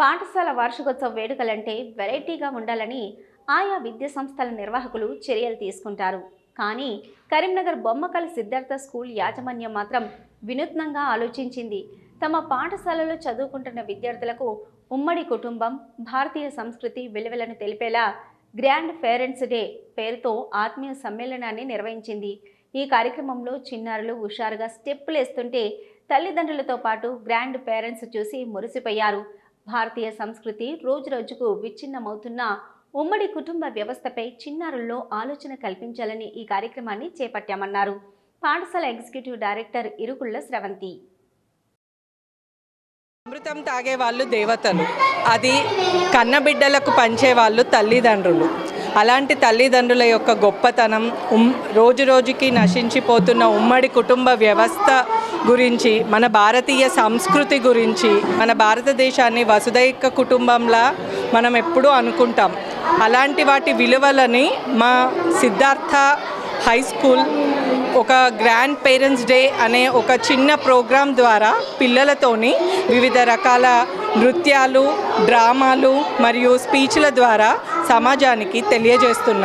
పాఠశాల వార్షికోత్సవ వేడుకలంటే వెరైటీగా ఉండాలని ఆయా విద్యా సంస్థల నిర్వాహకులు చర్యలు తీసుకుంటారు. కానీ కరీంనగర్ బొమ్మకల సిద్ధార్థ స్కూల్ యాజమాన్యం మాత్రం వినూత్నంగా ఆలోచించింది. తమ పాఠశాలలో చదువుకుంటున్న విద్యార్థులకు ఉమ్మడి కుటుంబం భారతీయ సంస్కృతి విలువలను తెలిపేలా గ్రాండ్ పేరెంట్స్ డే పేరుతో ఆత్మీయ సమ్మేళనాన్ని నిర్వహించింది. ఈ కార్యక్రమంలో చిన్నారులు హుషారుగా స్టెప్పులు వేస్తుంటే తల్లిదండ్రులతో పాటు గ్రాండ్ పేరెంట్స్ చూసి మురిసిపోయారు. భారతీయ సంస్కృతి రోజురోజుకు విచ్ఛిన్నమవుతున్న ఉమ్మడి కుటుంబ వ్యవస్థపై చిన్నారుల్లో ఆలోచన కల్పించాలని ఈ కార్యక్రమాన్ని చేపట్టామన్నారు. పాఠశాల ఎగ్జిక్యూటివ్ డైరెక్టర్ ఇరుకుళ్ళ స్రవంతి. అమృతం తాగే వాళ్ళు దేవతలు. అది కన్నబిడ్డలకు పంచే వాళ్ళు తల్లిదండ్రులు. అలాంటి తల్లిదండ్రుల యొక్క గొప్పతనం ఉమ్ రోజు రోజుకి నశించిపోతున్న ఉమ్మడి కుటుంబ వ్యవస్థ గురించి మన భారతీయ సంస్కృతి గురించి మన భారతదేశాన్ని వసుదైక కుటుంబంలా మనం ఎప్పుడూ అనుకుంటాం. అలాంటి వాటి విలువలని మా సిద్ధార్థ హై స్కూల్ ఒక గ్రాండ్ పేరెంట్స్ డే అనే ఒక చిన్న ప్రోగ్రాం ద్వారా పిల్లలతోని వివిధ రకాల నృత్యాలు డ్రామాలు మరియు స్పీచ్ల ద్వారా సమాజానికి తెలియజేస్తున్నారు.